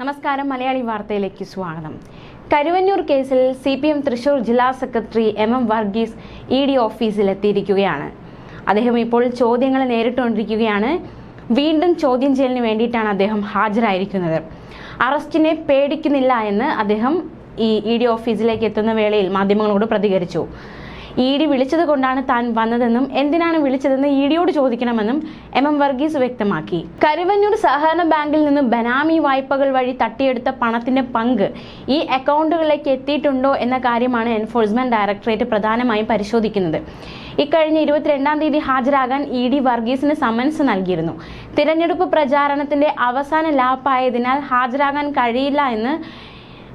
നമസ്കാരം. മലയാളി വാർത്തയിലേക്ക് സ്വാഗതം. കരുവന്നൂർ കേസിൽ സി പി എം തൃശൂർ ജില്ലാ secretary M M Varghese E D ഓഫീസിൽ എത്തിയിരിക്കുകയാണ് അദ്ദേഹം ഇപ്പോൾ ചോദ്യങ്ങൾ നേരിട്ടുകൊണ്ടിരിക്കുകയാണ്. വീണ്ടും ചോദ്യം ചെയ്യലിന് വേണ്ടിയിട്ടാണ് അദ്ദേഹം ഹാജരായിരിക്കുന്നത്. അറസ്റ്റിനെ പേടിക്കുന്നില്ല എന്ന് അദ്ദേഹം ഈ ഇ ഡി ഓഫീസിലേക്ക് എത്തുന്ന വേളയിൽ മാധ്യമങ്ങളോട് പ്രതികരിച്ചു. ഇ ഡി വിളിച്ചത് കൊണ്ടാണ് താൻ വന്നതെന്നും എന്തിനാണ് വിളിച്ചതെന്ന് ഇ ഡിയോട് ചോദിക്കണമെന്നും എം എം വർഗീസ് വ്യക്തമാക്കി. കരുവന്നൂർ സഹകരണ ബാങ്കിൽ നിന്ന് ബനാമി വായ്പകൾ വഴി തട്ടിയെടുത്ത പണത്തിന്റെ പങ്ക് ഈ അക്കൗണ്ടുകളിലേക്ക് എത്തിയിട്ടുണ്ടോ എന്ന കാര്യമാണ് എൻഫോഴ്സ്മെന്റ് ഡയറക്ടറേറ്റ് പ്രധാനമായും പരിശോധിക്കുന്നത്. ഇക്കഴിഞ്ഞ ഇരുപത്തിരണ്ടാം തീയതി ഹാജരാകാൻ ഇ ഡി വർഗീസിന് സമൻസ് നൽകിയിരുന്നു. തിരഞ്ഞെടുപ്പ് പ്രചാരണത്തിന്റെ അവസാന ലാപ്പായതിനാൽ ഹാജരാകാൻ കഴിയില്ല എന്ന്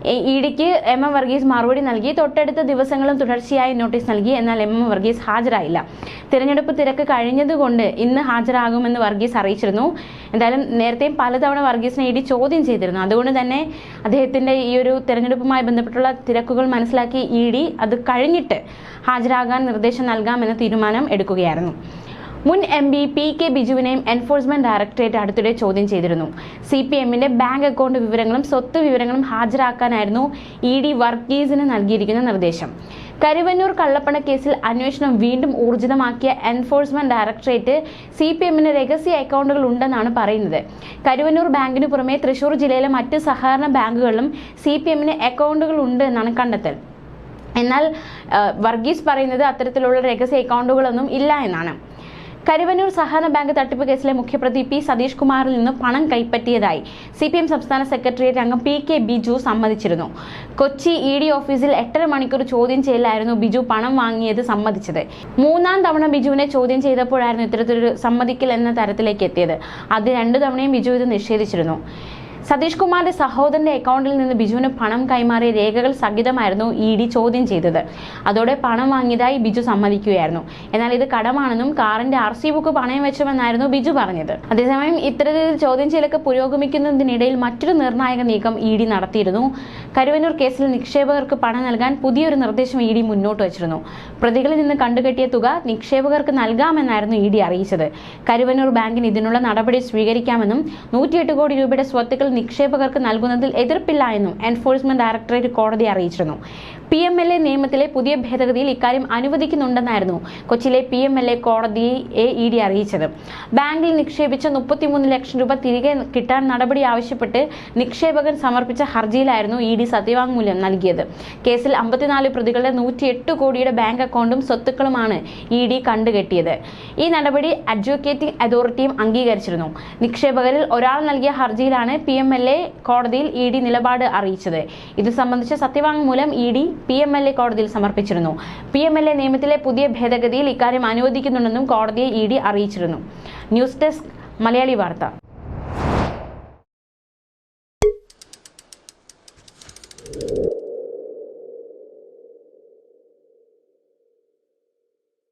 ഇ ഡിക്ക് എം എം വർഗീസ് മറുപടി നൽകി. തൊട്ടടുത്ത ദിവസങ്ങളും തുടർച്ചയായി നോട്ടീസ് നൽകി. എന്നാൽ എം എം വർഗീസ് ഹാജരായില്ല. തിരഞ്ഞെടുപ്പ് തിരക്ക് കഴിഞ്ഞതുകൊണ്ട് ഇന്ന് ഹാജരാകുമെന്ന് വർഗീസ് അറിയിച്ചിരുന്നു. എന്തായാലും നേരത്തെയും പലതവണ വർഗീസിനെ ഇഡി ചോദ്യം ചെയ്തിരുന്നു. അതുകൊണ്ട് തന്നെ അദ്ദേഹത്തിന്റെ ഈ ഒരു തിരഞ്ഞെടുപ്പുമായി ബന്ധപ്പെട്ടുള്ള തിരക്കുകൾ മനസ്സിലാക്കി ഇ ഡി അത് കഴിഞ്ഞിട്ട് ഹാജരാകാൻ നിർദ്ദേശം നൽകാമെന്ന തീരുമാനം എടുക്കുകയായിരുന്നു. മുൻ എം പി പി കെ ബിജുവിനെയും എൻഫോഴ്സ്മെന്റ് ഡയറക്ടറേറ്റ് അടുത്തിടെ ചോദ്യം ചെയ്തിരുന്നു. സി പി എമ്മിന്റെ ബാങ്ക് അക്കൗണ്ട് വിവരങ്ങളും സ്വത്ത് വിവരങ്ങളും ഹാജരാക്കാനായിരുന്നു ഇ ഡി വർഗീസിന് നൽകിയിരിക്കുന്ന നിർദ്ദേശം. കരുവന്നൂർ കള്ളപ്പണ കേസിൽ അന്വേഷണം വീണ്ടും ഊർജിതമാക്കിയ എൻഫോഴ്സ്മെന്റ് ഡയറക്ടറേറ്റ് സി പി എമ്മിന് രഹസ്യ അക്കൗണ്ടുകൾ ഉണ്ടെന്നാണ് പറയുന്നത്. കരുവന്നൂർ ബാങ്കിന് പുറമെ തൃശൂർ ജില്ലയിലെ മറ്റ് സഹകരണ ബാങ്കുകളിലും സി പി എമ്മിന് അക്കൗണ്ടുകൾ ഉണ്ട് എന്നാണ് കണ്ടെത്തൽ. എന്നാൽ വർഗീസ് പറയുന്നത് അത്തരത്തിലുള്ള രഹസ്യ അക്കൗണ്ടുകളൊന്നും ഇല്ല എന്നാണ്. കരുവന്നൂർ സഹകരണ ബാങ്ക് തട്ടിപ്പ് കേസിലെ മുഖ്യപ്രതി പി സതീഷ് കുമാറിൽ നിന്ന് പണം കൈപ്പറ്റിയതായി സി പി എം സംസ്ഥാന സെക്രട്ടേറിയറ്റ് അംഗം പി കെ ബിജു സമ്മതിച്ചിരുന്നു. കൊച്ചി ഇ ഡി ഓഫീസിൽ എട്ടര മണിക്കൂർ ചോദ്യം ചെയ്യലായിരുന്നു ബിജു പണം വാങ്ങിയത് സമ്മതിച്ചത്. മൂന്നാം തവണ ബിജുവിനെ ചോദ്യം ചെയ്തപ്പോഴായിരുന്നു ഇത്തരത്തിലൊരു സമ്മതിക്കൽ എന്ന തരത്തിലേക്ക് എത്തിയത്. അത് രണ്ടു തവണയും ബിജു ഇത് നിഷേധിച്ചിരുന്നു. സതീഷ് കുമാറിന്റെ സഹോദരന്റെ അക്കൗണ്ടിൽ നിന്ന് ബിജുവിന് പണം കൈമാറിയ രേഖകൾ സഹിതമായിരുന്നു ഇ ഡി ചോദ്യം ചെയ്തത്. അതോടെ പണം വാങ്ങിയതായി ബിജു സമ്മതിക്കുകയായിരുന്നു. എന്നാൽ ഇത് കടമാണെന്നും കാറിന്റെ ആർ സി ബുക്ക് പണയം വെച്ചുവെന്നായിരുന്നു ബിജു പറഞ്ഞത്. അതേസമയം ഇത്തരത്തിൽ ചോദ്യം ചെയ്യലൊക്കെ പുരോഗമിക്കുന്നതിനിടയിൽ മറ്റൊരു നിർണായക നീക്കം ഇ ഡി നടത്തിയിരുന്നു. കരുവന്നൂർ കേസിൽ നിക്ഷേപകർക്ക് പണം നൽകാൻ പുതിയൊരു നിർദ്ദേശം ഇ ഡി മുന്നോട്ട് വച്ചിരുന്നു. പ്രതികളിൽ നിന്ന് കണ്ടുകെട്ടിയ തുക നിക്ഷേപകർക്ക് നൽകാമെന്നായിരുന്നു ഇ ഡി അറിയിച്ചത്. കരുവന്നൂർ ബാങ്കിന് ഇതിനുള്ള നടപടി സ്വീകരിക്കാമെന്നും നൂറ്റിയെട്ട് കോടി രൂപയുടെ സ്വത്തുക്കൾ നിക്ഷേപകർക്ക് നൽകുന്നതിൽ എതിർപ്പില്ല എന്നും എൻഫോഴ്സ്മെന്റ് ഡയറക്ടറേറ്റ് കോടതി അറിയിച്ചിരുന്നു. പി എം എൽ എ നിയമത്തിലെ പുതിയ ഭേദഗതിയിൽ ഇക്കാര്യം അനുവദിക്കുന്നുണ്ടെന്നായിരുന്നു കൊച്ചിയിലെ പി എം എൽ എ കോടതിയെ ഇ ഡി അറിയിച്ചത്. ബാങ്കിൽ നിക്ഷേപിച്ച മുപ്പത്തിമൂന്ന് ലക്ഷം രൂപ തിരികെ കിട്ടാൻ നടപടി ആവശ്യപ്പെട്ട് നിക്ഷേപകൻ സമർപ്പിച്ച ഹർജിയിലായിരുന്നു ഇ ഡി സത്യവാങ്മൂലം നൽകിയത്. കേസിൽ അമ്പത്തിനാല് പ്രതികളുടെ നൂറ്റിയെട്ട് കോടിയുടെ ബാങ്ക് അക്കൗണ്ടും സ്വത്തുക്കളുമാണ് ഇ ഡി കണ്ടുകെട്ടിയത്. ഈ നടപടി അഡ്വക്കേറ്റിംഗ് അതോറിറ്റിയും അംഗീകരിച്ചിരുന്നു. നിക്ഷേപകരിൽ ഒരാൾ നൽകിയ ഹർജിയിലാണ് പി എം എൽ എ കോടതിയിൽ ഇ ഡി നിലപാട് അറിയിച്ചത്. ഇത് സംബന്ധിച്ച സത്യവാങ്മൂലം E D P M L A കോടതിയിൽ സമർപ്പിച്ചിരുന്നു. പി എം എൽ എ നിയമത്തിലെ പുതിയ ഭേദഗതിയിൽ ഇക്കാര്യം അനുവദിക്കുന്നുണ്ടെന്നും കോടതിയെ ഇ ഡി അറിയിച്ചിരുന്നു. News desk Malayali Vartha.